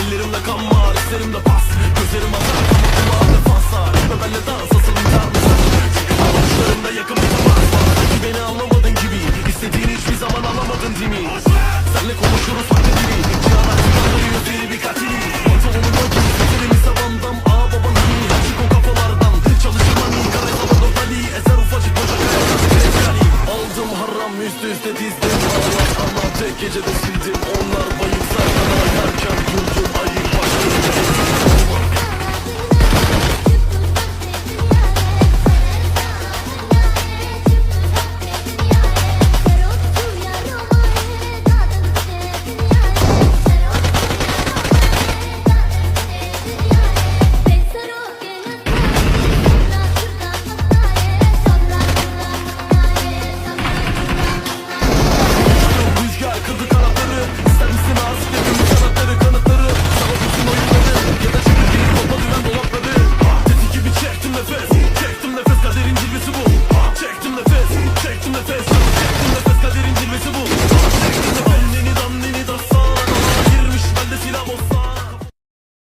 Ellerimde kan var, üzerimde pas. Gözlerim azar, ama kulağımda fans var Bebelle Üst üste dizdim. Ağlar ama tek gecede sildim. Onlar bayıksa in the face.